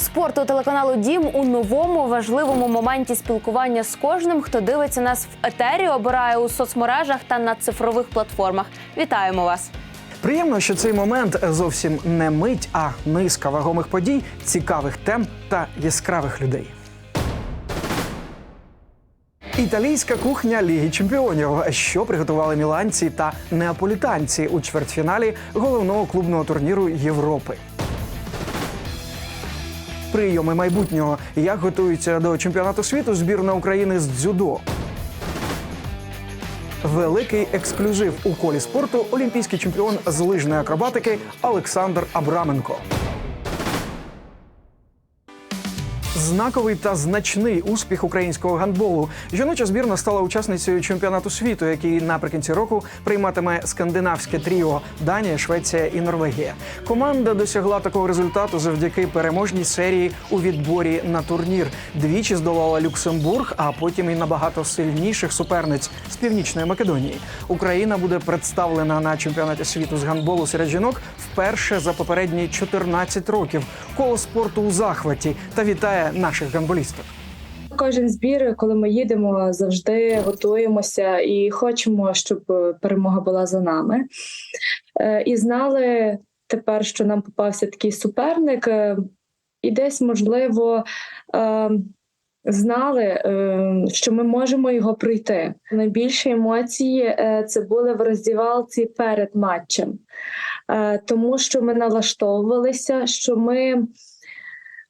Спорту телеканалу Дім у новому важливому моменті спілкування з кожним, хто дивиться нас в етері, обирає у соцмережах та на цифрових платформах. Вітаємо вас! Приємно, що цей момент зовсім не мить, а низка вагомих подій, цікавих тем та яскравих людей. Італійська кухня Ліги Чемпіонів, що приготували міланці та неаполітанці у чвертьфіналі головного клубного турніру Європи. Прийоми майбутнього, як готується до чемпіонату світу збірна України з дзюдо. Великий ексклюзив у колі спорту олімпійський чемпіон з лижної акробатики Олександр Абраменко. Знаковий та значний успіх українського гандболу. Жіноча збірна стала учасницею чемпіонату світу, який наприкінці року прийматиме скандинавське тріо Данія, Швеція і Норвегія. Команда досягла такого результату завдяки переможній серії у відборі на турнір. Двічі здолала Люксембург, а потім і набагато сильніших суперниць з північної Македонії. Україна буде представлена на чемпіонаті світу з гандболу серед жінок вперше за попередні 14 років. Коло спорту у захваті та вітає наших гандболістів. Кожен збір, коли ми їдемо, завжди готуємося і хочемо, щоб перемога була за нами. Е, І знали тепер, що нам попався такий суперник, е, і десь, можливо, е, знали, е, що ми можемо його пройти. Найбільші емоції е, це були в роздівалці перед матчем, Е, тому що ми налаштовувалися, що ми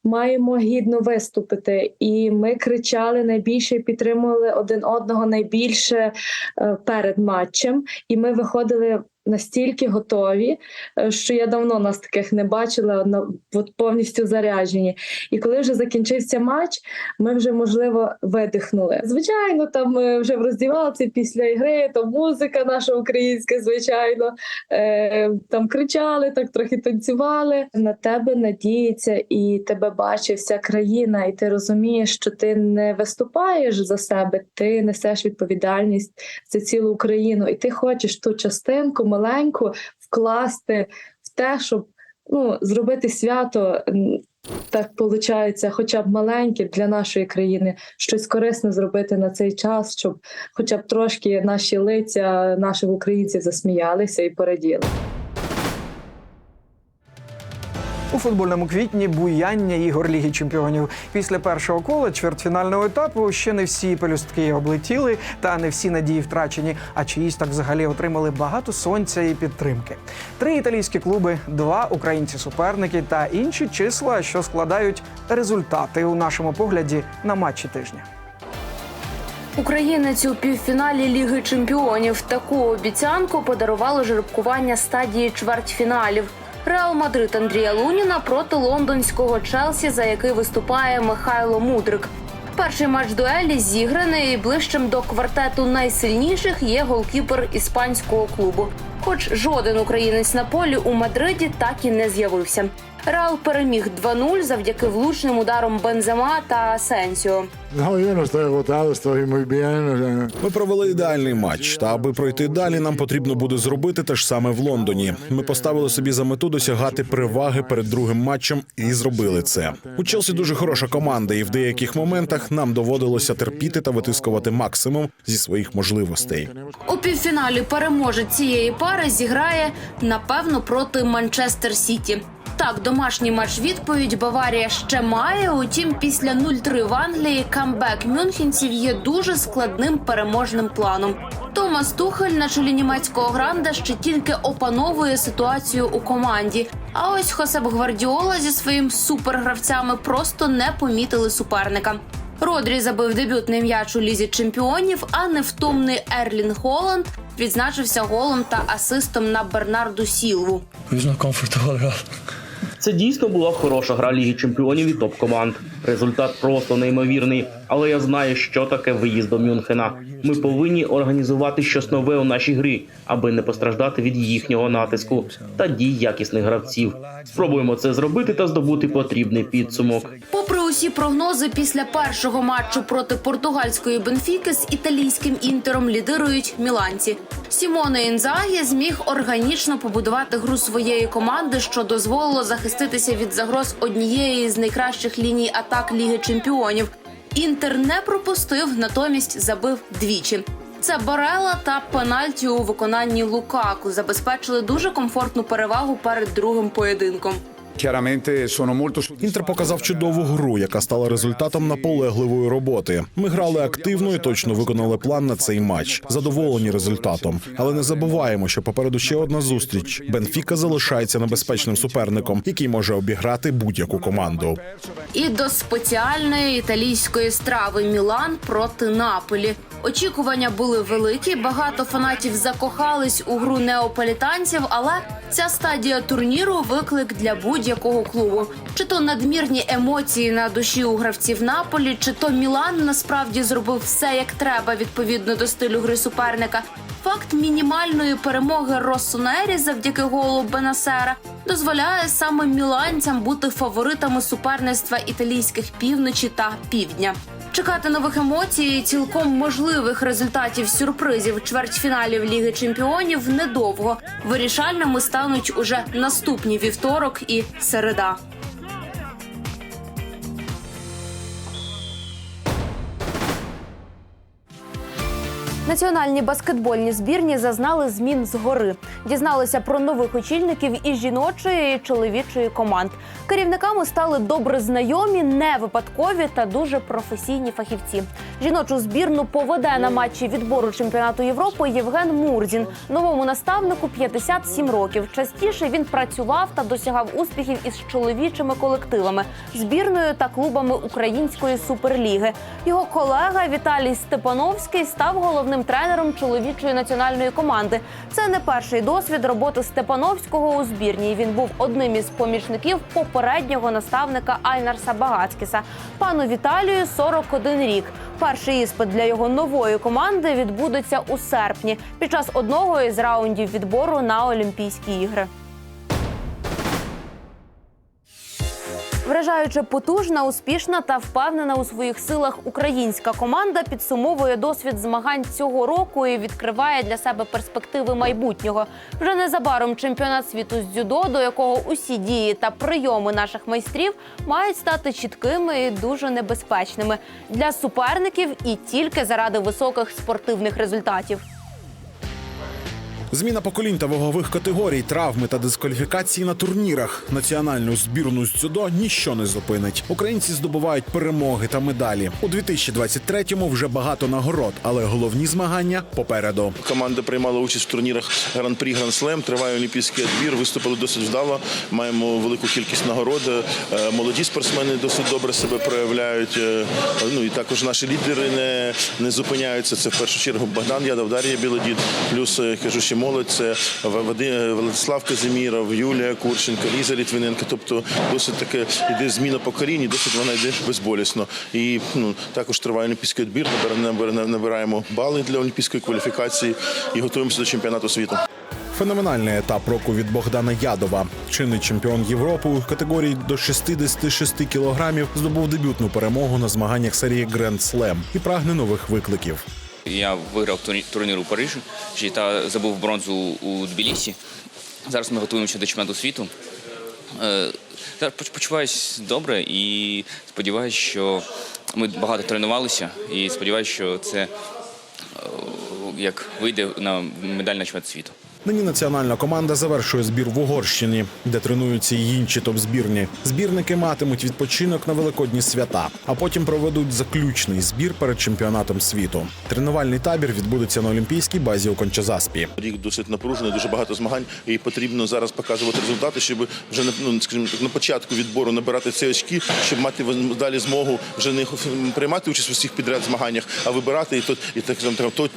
маємо гідно виступити. І ми кричали найбільше і підтримували один одного найбільше е, перед матчем. І ми виходили настільки готові, е, що я давно нас таких не бачила, на- от повністю заряджені. І коли вже закінчився матч, ми вже можливо видихнули. Звичайно, там е, вже в роздівалці після ігри, то музика наша українська, звичайно, е, там кричали, так трохи танцювали. На тебе надіється і тебе бачить вся країна, і ти розумієш, що ти не виступаєш за себе, ти несеш відповідальність за цілу Україну, і ти хочеш ту частинку маленьку вкласти в те, щоб ну, зробити свято. Так виходить, хоча б маленьке для нашої країни, щось корисне зробити на цей час, щоб хоча б трошки наші лиця, наших українців засміялися і пораділи. У футбольному квітні буяння ігор Ліги Чемпіонів. Після першого кола чвертьфінального етапу ще не всі пелюстки облетіли, та не всі надії втрачені. А чиїсь так взагалі отримали багато сонця і підтримки. Три італійські клуби, два українці-суперники та інші числа, що складають результати у нашому погляді на матчі тижня. Українець у півфіналі Ліги Чемпіонів таку обіцянку подарувало жеребкування стадії чвертьфіналів. Реал Мадрид Андрія Луніна проти лондонського Челсі, за який виступає Михайло Мудрик. Перший матч дуелі зіграний ближчим до квартету найсильніших є голкіпер іспанського клубу. Хоч жоден українець на полі у Мадриді так і не з'явився. Реал переміг 2-0 завдяки влучним ударам Бензема та Асенсіо. Sea, Ми провели ідеальний матч. Та аби пройти далі, нам потрібно буде зробити те ж саме в Лондоні. Ми поставили собі за мету досягати переваги перед другим матчем і зробили це. У Челсі дуже хороша команда, і в деяких моментах нам доводилося терпіти та витискувати максимум зі своїх можливостей. У півфіналі переможець цієї пари зіграє напевно проти Манчестер Сіті. Так, домашній матч відповідь Баварія ще має. Утім, після 0-3 в Англії камбек мюнхенців є дуже складним переможним планом. Томас Тухель на чолі німецького гранда ще тільки опановує ситуацію у команді. А ось Хосеп Гвардіола зі своїм супергравцями просто не помітили суперника. Родрі забив дебютний м'яч у лізі чемпіонів, а невтомний Ерлін Холланд відзначився голом та асистом на Бернарду Сілву. Це дійсно була хороша гра Ліги Чемпіонів і топ-команд. Результат просто неймовірний. Але я знаю, що таке виїзд до Мюнхена. Ми повинні організувати щось нове у нашій грі, аби не постраждати від їхнього натиску та дій якісних гравців. Спробуємо це зробити та здобути потрібний підсумок. Попри усі прогнози після першого матчу проти португальської Бенфіки з італійським інтером лідирують міланці. Сімоне Інзагі зміг органічно побудувати гру своєї команди, що дозволило захиститися від загроз однієї з найкращих ліній атак Ліги Чемпіонів. Інтер не пропустив, натомість забив двічі. Це Барела та пенальті у виконанні Лукаку забезпечили дуже комфортну перевагу перед другим поєдинком. Інтер показав чудову гру, яка стала результатом наполегливої роботи. Ми грали активно і точно виконали план на цей матч. Задоволені результатом. Але не забуваємо, що попереду ще одна зустріч. Бенфіка залишається небезпечним суперником, який може обіграти будь-яку команду. І до спеціальної італійської страви Мілан проти Наполі. Очікування були великі. Багато фанатів закохались у гру неаполітанців, але ця стадія турніру виклик для будь-якого клубу. Чи то надмірні емоції на душі у гравців Наполі, чи то Мілан насправді зробив все як треба відповідно до стилю гри суперника. Факт мінімальної перемоги Росонері завдяки голу Бенасера дозволяє саме міланцям бути фаворитами суперництва італійських півночі та півдня. Чекати нових емоцій, цілком можливих результатів сюрпризів чвертьфіналів Ліги Чемпіонів недовго. Вирішальними стануть уже наступні вівторок і середа. Національні баскетбольні збірні зазнали змін згори. Дізналися про нових очільників і жіночої, і чоловічої команд. Керівниками стали добре знайомі, не випадкові та дуже професійні фахівці. Жіночу збірну поведе на матчі відбору чемпіонату Європи Євген Мурзін. Новому наставнику 57 років. Частіше він працював та досягав успіхів із чоловічими колективами, збірною та клубами української суперліги. Його колега Віталій Степановський став головним тренером чоловічої національної команди. Це не перший досвід роботи Степановського у збірній. Він був одним із помічників попереднього наставника Айнарса Багацькіса. Пану Віталію 41 рік. Перший іспит для його нової команди відбудеться у серпні під час одного із раундів відбору на Олімпійські ігри. Вражаюче потужна, успішна та впевнена у своїх силах українська команда підсумовує досвід змагань цього року і відкриває для себе перспективи майбутнього. Вже незабаром чемпіонат світу з дзюдо, до якого усі дії та прийоми наших майстрів мають стати чіткими і дуже небезпечними для суперників і тільки заради високих спортивних результатів. Зміна поколінь та вагових категорій, травми та дискваліфікації на турнірах. Національну збірну з дзюдо ніщо не зупинить. Українці здобувають перемоги та медалі. У 2023-му вже багато нагород, але головні змагання попереду. Команда приймала участь в турнірах Гран-прі Гран-слем, триває олімпійський відбір. Виступили досить вдало. Маємо велику кількість нагород. Е, Молоді спортсмени досить добре себе проявляють. Е, Ну і також наші лідери не, не зупиняються. Це в першу чергу Богдан Ядов, Дар'я Білодід, плюс е, кажу, ще молодь. Це Владислав Казиміров, Юлія Курченко, Ліза Літвиненко. Тобто досить таке йде зміна поколінь, досить вона йде безболісно. І ну також триває олімпійський відбір. набира- набира- Набираємо бали для олімпійської кваліфікації і готуємося до чемпіонату світу. Феноменальний етап року від Богдана Ядова. Чинний чемпіон Європи у категорії до 66 кілограмів здобув дебютну перемогу на змаганнях серії Grand Slam і прагне нових викликів. Я виграв турнір у Парижі та забув бронзу у Тбілісі. Зараз ми готуємося до чемпіонату світу. Почуваюся Почуваюсь добре і сподіваюся, що ми багато тренувалися, і сподіваюся, що це е, як вийде на медаль на чемпіонат світу. Нині національна команда завершує збір в Угорщині, де тренуються й інші топ-збірні. Збірники матимуть відпочинок на великодні свята, а потім проведуть заключний збір перед чемпіонатом світу. Тренувальний табір відбудеться на олімпійській базі у Кончазаспі. Рік досить напружений, дуже багато змагань, і потрібно зараз показувати результати, щоб вже ну, скажімо так, на початку відбору набирати ці очки, щоб мати далі змогу вже не приймати участь у всіх підряд змаганнях, а вибирати і то і так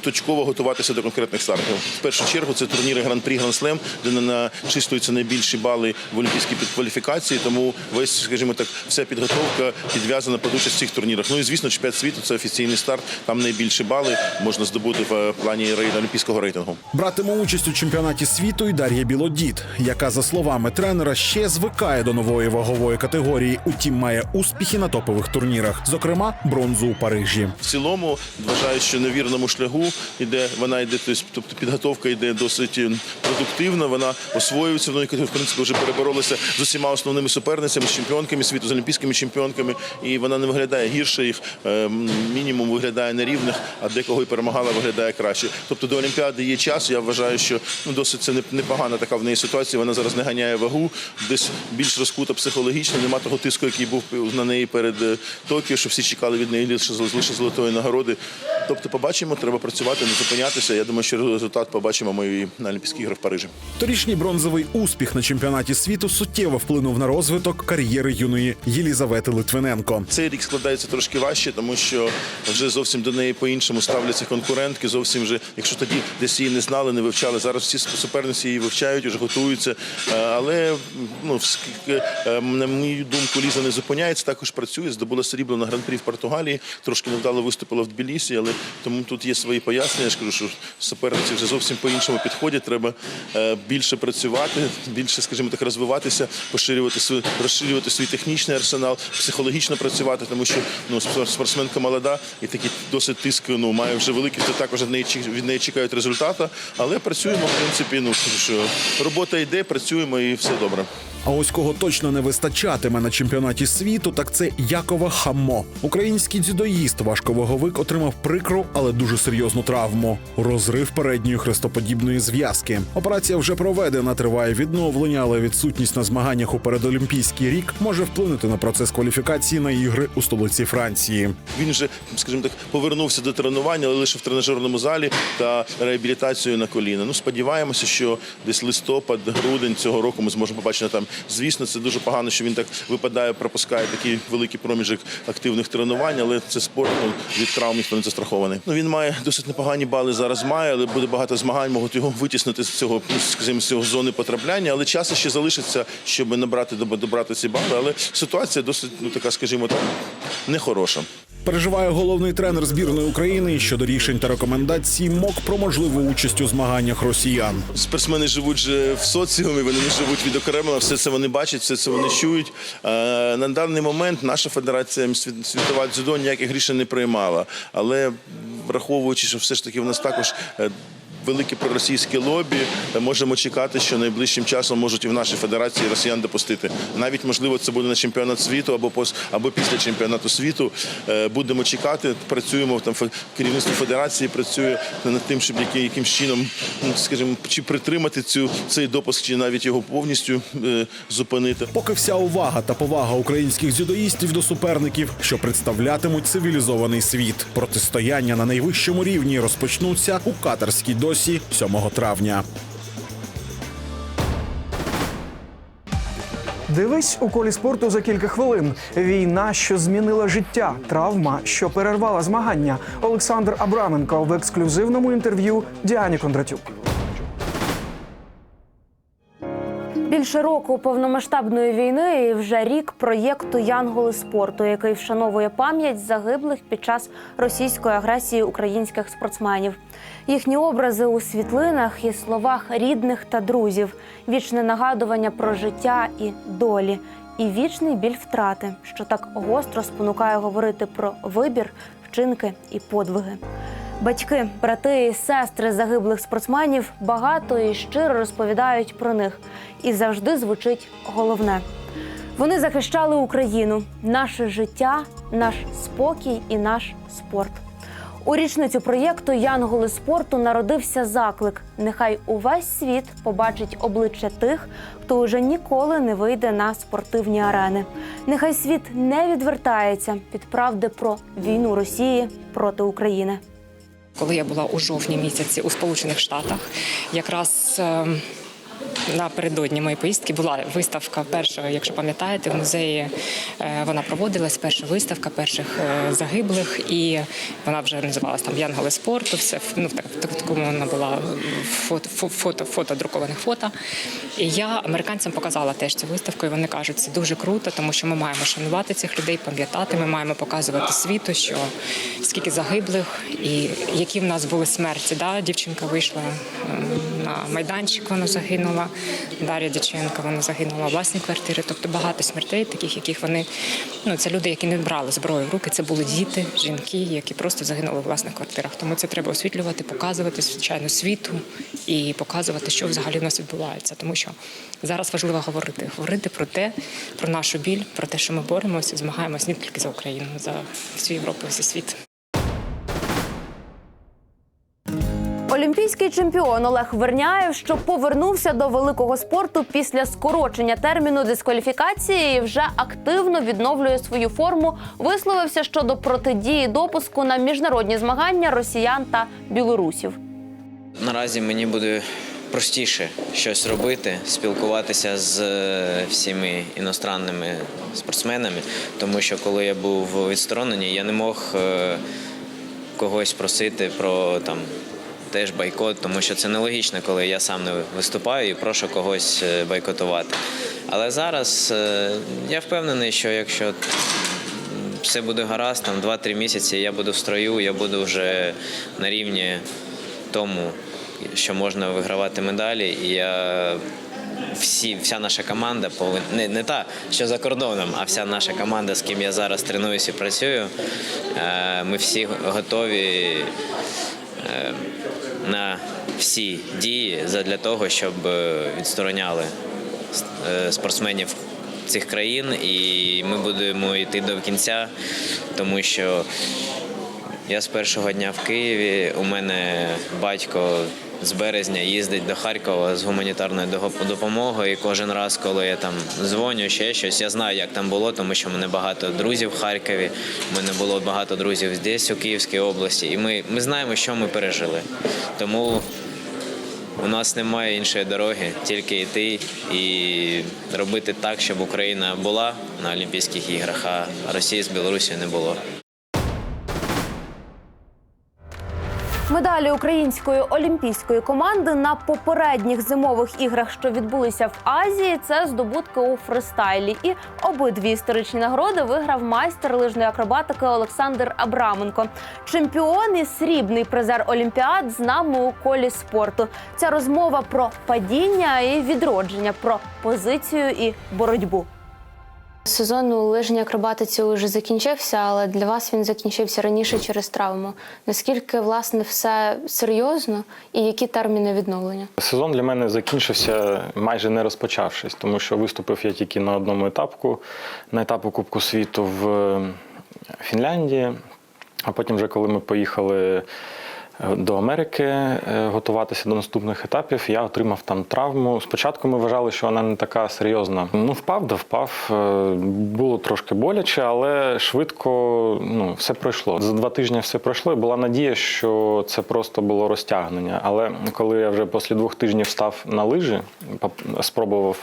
точково готуватися до конкретних стартів. В першу чергу це турнір турніри Гран-прі Гран-слем, де на- начислюються найбільші бали в олімпійській підкваліфікації. Тому весь, скажімо так, вся підготовка підв'язана під участь в цих турнірах. Ну і звісно, чемпіонат світу це офіційний старт. Там найбільші бали можна здобути в е, плані олімпійського рейтингу. Братиме участь у чемпіонаті світу і Дар'я Білодід, яка, за словами тренера, ще звикає до нової вагової категорії. Утім, має успіхи на топових турнірах, зокрема бронзу у Парижі. В цілому вважаю, що на вірному шляху іде вона йде, тобто підготовка йде досить е, продуктивно. Вона освоюється в в принципі вже переборолася з усіма основними суперницями, з чемпіонками світу, з олімпійськими чемпіонками, і вона не виглядає гірше їх. е, Мінімум виглядає на рівних, а декого і перемагала, виглядає краще. Тобто до Олімпіади є час. Я вважаю, що ну досить це непогана така в неї ситуація. Вона зараз не ганяє вагу, десь більш розкута психологічно. Нема того тиску, який був на неї перед е, Токіо, що всі чекали від неї лише лише золотої нагороди. Тобто, побачимо, треба працювати, не зупинятися. Я думаю, що результат побачимо ми на Олімпійських іграх в Парижі. Торічній бронзовий успіх на чемпіонаті світу суттєво вплинув на розвиток кар'єри юної Єлізавети Литвиненко. Цей рік складається трошки важче, тому що вже зовсім до неї по-іншому ставляться конкурентки. Зовсім вже, якщо тоді десь її не знали, не вивчали. Зараз всі суперниці її вивчають, вже готуються. Е, Але ну е, на мою думку, Ліза не зупиняється, також працює. Здобула срібло на гран-прі в Португалії. Трошки невдало виступила в Тбілісі, але тому тут є свої пояснення. Я ж кажу, що суперниці вже зовсім по-іншому підходять. Треба е, більше працювати, більше, скажімо так, розвиватися, поширювати свій, розширювати свій технічний арсенал, психологічно працювати, тому що ну спор- спортсменка молода і такий досить тиск ну має вже великий, то також від неї від неї чекають результату. Але працюємо, в принципі, ну що робота йде, працюємо і все добре. А ось кого точно не вистачатиме на чемпіонаті світу, так це Якова Хаммо. Український дзюдоїст, важковаговик, отримав прикру, але дуже серйозну травму розрив передньої хрестоподібної зв'язки. Операція вже проведена, триває відновлення, але відсутність на змаганнях у передолімпійський рік може вплинути на процес кваліфікації на ігри у столиці Франції. Він вже, скажімо так, повернувся до тренування, але лише в тренажерному залі та реабілітацією на коліна. Ну, сподіваємося, що десь листопад, грудень цього року ми зможемо побачити там. Звісно, це дуже погано, що він так випадає, пропускає такий великий проміжок активних тренувань, але це спорт ну, від травм ніхто не застрахований. Ну він має досить непогані бали зараз має, але буде багато змагань, можуть його витіснити з цього, скажімо, з цього зони потрапляння. Але часу ще залишиться, щоб набрати добрати ці бали. Але ситуація досить, ну така, скажімо так, нехороша. Переживає головний тренер збірної України щодо рішень та рекомендацій МОК про можливу участь у змаганнях росіян. Спортсмени живуть же в соціумі, вони не живуть відокремлено, все це вони бачать, все це вони чують. Е, На даний момент наша федерація світ- світова дзюдо ніяких рішень не приймала. Але враховуючи, що все ж таки в нас також. Велике проросійське лобі е, можемо чекати, що найближчим часом можуть і в нашій федерації росіян допустити. Навіть можливо це буде на чемпіонат світу або пос або після чемпіонату світу. Е, Будемо чекати. Працюємо там керівництво федерації. Працює над тим, щоб яким, яким чином, ну, скажімо, чи притримати цю цей допуск, чи навіть його повністю е, зупинити. Поки вся увага та повага українських дзюдоїстів до суперників, що представлятимуть цивілізований світ. Протистояння на найвищому рівні розпочнуться у катарській досі 7 травня. Дивись у колі спорту за кілька хвилин. Війна, що змінила життя, травма, що перервала змагання. Олександр Абраменко в ексклюзивному інтерв'ю Діані Кондратюк. Більше року повномасштабної війни і вже рік проєкту Янголи спорту, який вшановує пам'ять загиблих під час російської агресії українських спортсменів. Їхні образи у світлинах і словах рідних та друзів, вічне нагадування про життя і долі, і вічний біль втрати, що так гостро спонукає говорити про вибір, вчинки і подвиги. Батьки, брати і сестри загиблих спортсменів багато і щиро розповідають про них, і завжди звучить головне. Вони захищали Україну, наше життя, наш спокій і наш спорт. У річницю проєкту Янголи спорту народився заклик. Нехай увесь світ побачить обличчя тих, хто уже ніколи не вийде на спортивні арени. Нехай світ не відвертається від правди про війну Росії проти України. Коли я була у жовтні місяці у Сполучених Штатах, якраз е, напередодні моєї поїздки була виставка перша, якщо пам'ятаєте, в музеї е, вона проводилась. Перша виставка перших е, загиблих, і вона вже називалась там Янголи спорту. Все ну в так- такому вона була фото, фото, фото друкованих фото. І я американцям показала теж цю виставку. І вони кажуть, це дуже круто, тому що ми маємо шанувати цих людей, пам'ятати. Ми маємо показувати світу, що скільки загиблих і які в нас були смерті. Да? Дівчинка вийшла ем, на майданчик, вона загинула. Дар'я Дяченко, вона загинула у власній квартирі. Тобто багато смертей, таких, яких вони ну це люди, які не брали зброю в руки. Це були діти, жінки, які просто загинули у власних квартирах. Тому це треба освітлювати, показувати звичайно світу і показувати, що взагалі в нас відбувається. Тому що зараз важливо говорити, говорити про те, про нашу біль, про те, що ми боремося, змагаємося не тільки за Україну, за всю Європу, за світ. Олімпійський чемпіон Олег Верняєв, що повернувся до великого спорту після скорочення терміну дискваліфікації, і вже активно відновлює свою форму. Висловився щодо протидії допуску на міжнародні змагання росіян та білорусів. Наразі мені буде простіше щось робити, спілкуватися з е, всіми іностранними спортсменами, тому що коли я був відсторонений, я не мог е, когось просити про там. Теж бойкот, тому що це нелогічно, коли я сам не виступаю і прошу когось е, бойкотувати. Але зараз е, я впевнений, що якщо все буде гаразд, там 2-3 місяці я буду в строю, я буду вже на рівні тому, що можна вигравати медалі. І я всі, вся наша команда повин... не, не та, що за кордоном, а вся наша команда, з ким я зараз тренуюся і працюю. е, Ми всі готові на всі дії для того, щоб е, відстороняли е, спортсменів цих країн, і ми будемо йти до кінця, тому що я з першого дня в Києві. У мене батько з березня їздить до Харкова з гуманітарною допомогою. І кожен раз, коли я там дзвоню, ще щось, я знаю, як там було, тому що мене багато друзів в Харкові. У мене було багато друзів здесь, у Київській області. І ми, ми знаємо, що ми пережили. Тому у нас немає іншої дороги, тільки йти і робити так, щоб Україна була на Олімпійських іграх, а Росії з Білорусі не було. Медалі української олімпійської команди на попередніх зимових іграх, що відбулися в Азії, це здобутки у фристайлі. І обидві історичні нагороди виграв майстер лижної акробатики Олександр Абраменко. Чемпіон і срібний призер Олімпіад з нами у колі спорту. Ця розмова про падіння і відродження, про позицію і боротьбу. Сезон у лижній акробатиці вже закінчився, але для вас він закінчився раніше через травму. Наскільки власне все серйозно і які терміни відновлення? Сезон для мене закінчився майже не розпочавшись, тому що виступив я тільки на одному етапку, на етапу Кубку світу в Фінляндії. А потім, вже коли ми поїхали до Америки е, готуватися до наступних етапів, я отримав там травму. Спочатку ми вважали, що вона не така серйозна. Ну, впав, да впав. Е, Було трошки боляче, але швидко ну, все пройшло. За два тижні все пройшло, і була надія, що це просто було розтягнення. Але коли я вже після двох тижнів став на лижі, спробував.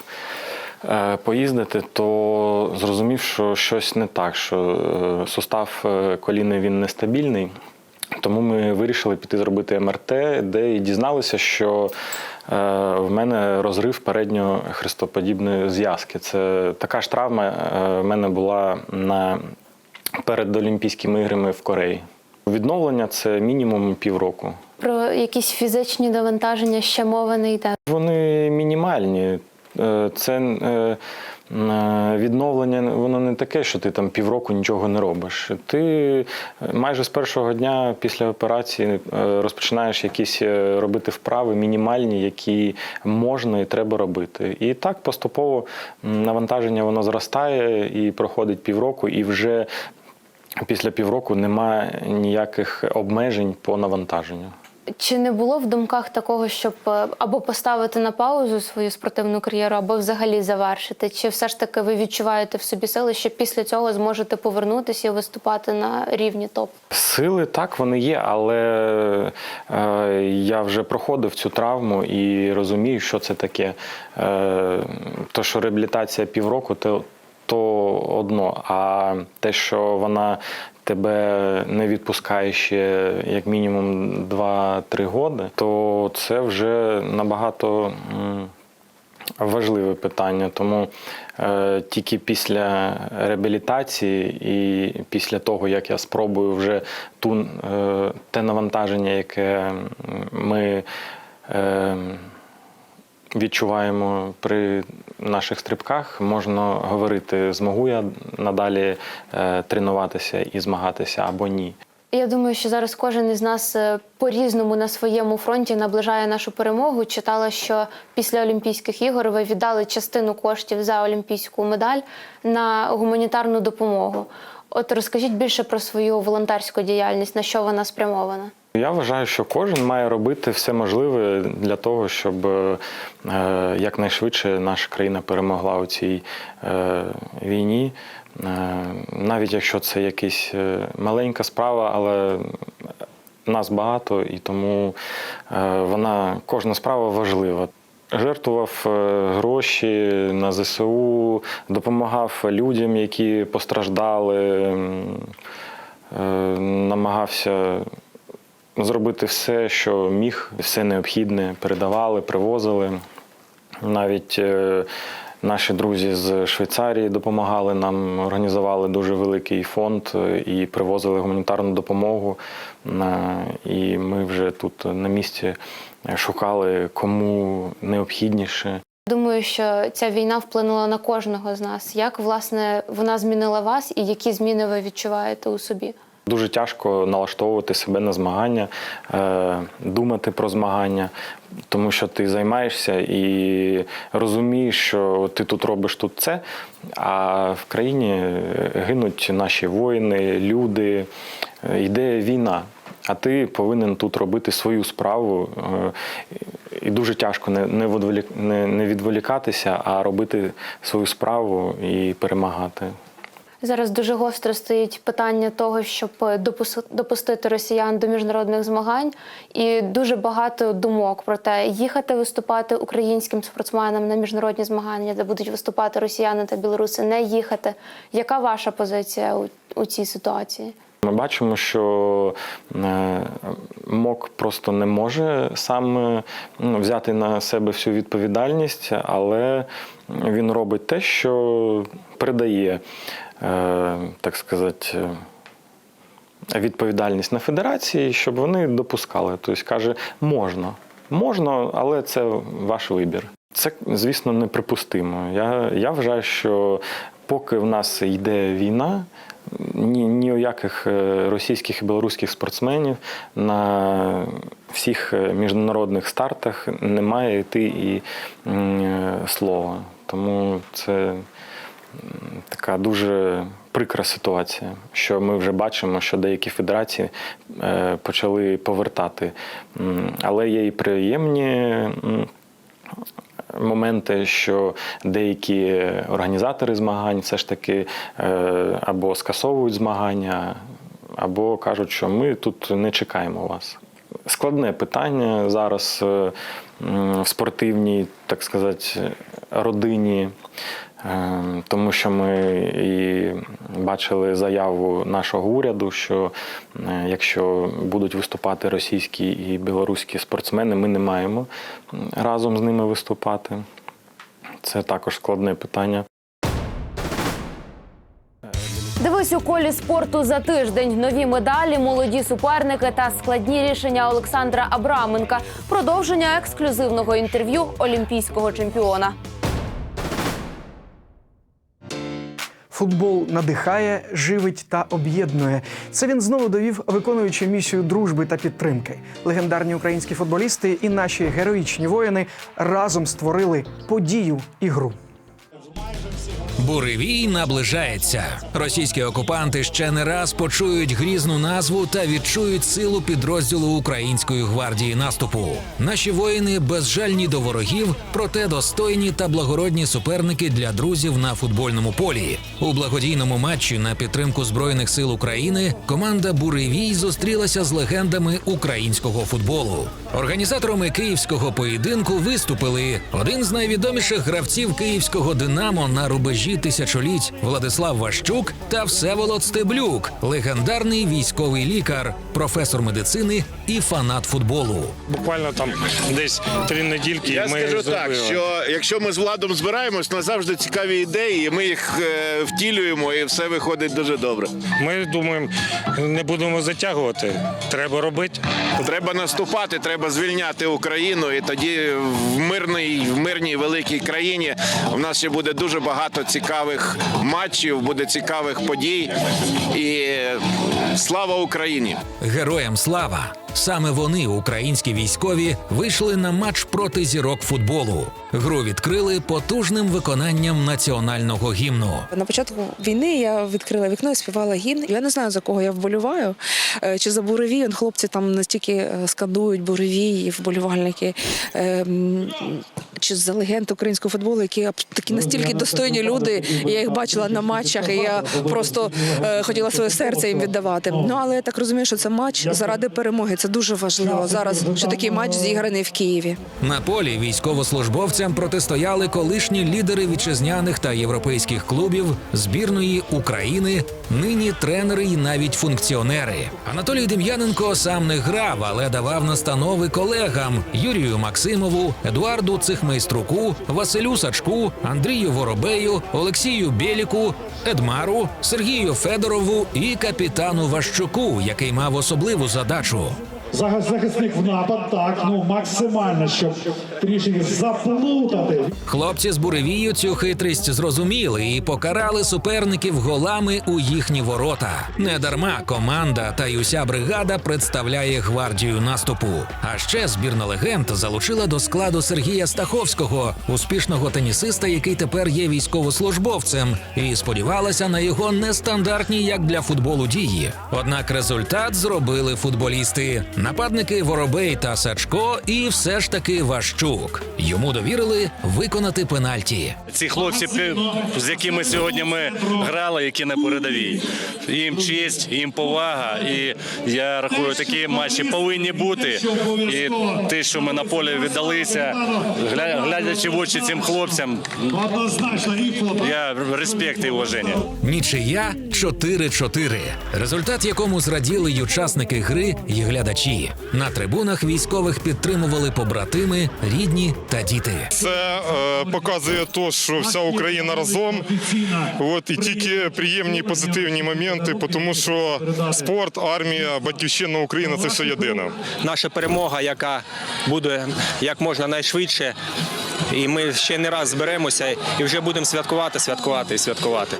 е, Поїздити, то зрозумів, що щось не так, що сустав коліни він нестабільний. Тому ми вирішили піти зробити МРТ, де і дізналися, що е, в мене розрив передньо-хрестоподібної зв'язки. Це така ж травма е, в мене була на перед Олімпійськими іграми в Кореї. Відновлення це мінімум півроку. Про якісь фізичні навантаження ще мова не йде. Вони мінімальні. Е, Це відновлення, воно не таке, що ти там півроку нічого не робиш. Ти е, майже з першого дня після операції е, розпочинаєш якісь е, робити вправи мінімальні, які можна і треба робити. І так поступово навантаження воно зростає і проходить півроку, і вже після півроку немає ніяких обмежень по навантаженню. Чи не було в думках такого, щоб е, або поставити на паузу свою спортивну кар'єру, або взагалі завершити? Чи все ж таки ви відчуваєте в собі сили, що після цього зможете повернутися і виступати на рівні топ? Сили так вони є, але е, я вже проходив цю травму і розумію, що це таке. Е, то, що реабілітація півроку, то, то одно. А те, що вона тебе не відпускає ще як мінімум 2-3 роки, то це вже набагато. Важливе питання, тому е, тільки після реабілітації і після того, як я спробую вже ту, е, те навантаження, яке ми е, відчуваємо при наших стрибках, можна говорити, змогу я надалі е, тренуватися і змагатися або ні. Я думаю, що зараз кожен із нас е, по-різному на своєму фронті наближає нашу перемогу. Читала, що після Олімпійських ігор ви віддали частину коштів за олімпійську медаль на гуманітарну допомогу. От розкажіть більше про свою волонтерську діяльність, на що вона спрямована. Я вважаю, що кожен має робити все можливе для того, щоб е, якнайшвидше наша країна перемогла у цій е, війні. Е, навіть якщо це якась маленька справа, але нас багато, і тому вона кожна справа важлива. Жертвував гроші на ЗСУ, допомагав людям, які постраждали, намагався зробити все, що міг, все необхідне передавали, привозили. Навіть е, наші друзі з Швейцарії допомагали нам, організували дуже великий фонд е, і привозили гуманітарну допомогу. Е, І ми вже тут на місці шукали кому необхідніше. Думаю, що ця війна вплинула на кожного з нас. Як власне вона змінила вас, і які зміни ви відчуваєте у собі? Дуже тяжко налаштовувати себе на змагання, е, думати про змагання, тому що ти займаєшся і розумієш, що ти тут робиш тут це, а в країні гинуть наші воїни, люди, е, йде війна. А ти повинен тут робити свою справу. е, І дуже тяжко не відволікатися, а робити свою справу і перемагати. Зараз дуже гостро стоїть питання того, щоб допус- допустити росіян до міжнародних змагань, і дуже багато думок про те, їхати виступати українським спортсменам на міжнародні змагання, де будуть виступати росіяни та білоруси, не їхати. Яка ваша позиція у, у цій ситуації? Ми бачимо, що е, МОК просто не може сам е, ну, взяти на себе всю відповідальність, але він робить те, що передає, е, так сказати, е, відповідальність на федерації, щоб вони допускали. Тобто каже, можна, можна, але це ваш вибір. Це, звісно, неприпустимо. Я, я вважаю, що поки в нас йде війна, ні, ні у яких е, російських і білоруських спортсменів на всіх е, міжнародних стартах не має йти і е, слова. Тому це така дуже прикра ситуація, що ми вже бачимо, що деякі федерації е, почали повертати. Але є і приємні. моменти, що деякі організатори змагань все ж таки е, або скасовують змагання, або кажуть, що ми тут не чекаємо вас. Складне питання зараз е, в спортивній, так сказати, родині, тому що ми і бачили заяву нашого уряду, що е, якщо будуть виступати російські і білоруські спортсмени, ми не маємо разом з ними виступати. Це також складне питання. Дивись у колі спорту за тиждень. Нові медалі, молоді суперники та складні рішення Олександра Абраменка. Продовження ексклюзивного інтерв'ю олімпійського чемпіона. Футбол надихає, живить та об'єднує. Це він знову довів, виконуючи місію дружби та підтримки. Легендарні українські футболісти і наші героїчні воїни разом створили подію і гру. Буревій наближається. Російські окупанти ще не раз почують грізну назву та відчують силу підрозділу української гвардії наступу. Наші воїни безжальні до ворогів, проте достойні та благородні суперники для друзів на футбольному полі. У благодійному матчі на підтримку збройних сил України команда Буревій зустрілася з легендами українського футболу. Організаторами київського поєдинку виступили один з найвідоміших гравців київського Динамо на рубежі тисячоліть Владислав Ващук та Всеволод Стеблюк, легендарний військовий лікар, професор медицини і фанат футболу. Буквально там десь три недільки. Я ми скажу так, що якщо ми з владом збираємось, у нас завжди цікаві ідеї, і ми їх е, втілюємо, і все виходить дуже добре. Ми думаємо, не будемо затягувати. Треба робити. Треба наступати, треба звільняти Україну, і тоді в мирній, в мирній великій країні у нас ще буде дуже багато цікавих матчів, буде цікавих подій. І слава Україні! Героям слава! Саме вони, українські військові, вийшли на матч проти зірок футболу. Гру відкрили потужним виконанням національного гімну. На початку війни я відкрила вікно і співала гімн. Я не знаю за кого я вболіваю. е, Чи за буревій. Хлопці там настільки е, скандують буревій, і вболівальники. е, Чи за легенд українського футболу, які такі настільки достойні люди. Я їх бачила на матчах, і я просто е, хотіла своє серце їм віддавати. Ну але я так розумію, що це матч заради перемоги. Це дуже важливо зараз, що такий матч зіграний в Києві. На полі військовослужбовцям протистояли колишні лідери вітчизняних та європейських клубів збірної України, нині тренери і навіть функціонери. Анатолій Дем'яненко сам не грав, але давав настанови колегам Юрію Максимову, Едуарду Цихмейструку, Василю Сачку, Андрію Воробею, Олексію Бєліку, Едмару, Сергію Федорову і капітану Ващуку, який мав особливу задачу. Захис- Захисник в напад, так, ну максимально, щоб трішки заплутати. Хлопці з буревію цю хитрість зрозуміли і покарали суперників голами у їхні ворота. Недарма команда та й уся бригада представляє гвардію наступу. А ще збірна легенд залучила до складу Сергія Стаховського, успішного тенісиста, який тепер є військовослужбовцем, і сподівалася на його нестандартні як для футболу дії. Однак результат зробили футболісти. Нападники Воробей та Сачко, і все ж таки Ващук. Йому довірили виконати пенальті. Ці хлопці, з якими сьогодні ми грали, які на передовій. Їм честь, їм повага. І я рахую, такі матчі повинні бути. І те, що ми на полі віддалися, глядячи в очі цим хлопцям, я респект і уваження. Нічия 4-4. Результат якому зраділи й учасники гри і глядачі. На трибунах військових підтримували побратими, рідні та діти. Це е, показує то, що вся Україна разом. От і тільки приємні позитивні моменти, тому що спорт, армія, батьківщина Україна це все єдине. наша перемога, яка буде як можна найшвидше. І ми ще не раз зберемося і вже будемо святкувати, святкувати і святкувати.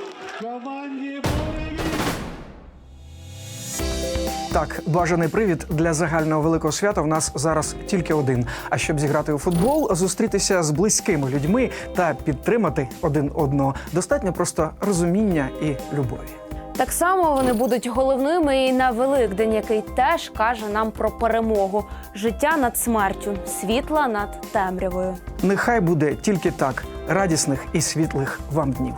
Так, бажаний привід для загального великого свята в нас зараз тільки один. А щоб зіграти у футбол, зустрітися з близькими людьми та підтримати один одного, достатньо просто розуміння і любові. Так само вони будуть головними і на Великдень, який теж каже нам про перемогу, життя над смертю, світла над темрявою. Нехай буде тільки так радісних і світлих вам днів.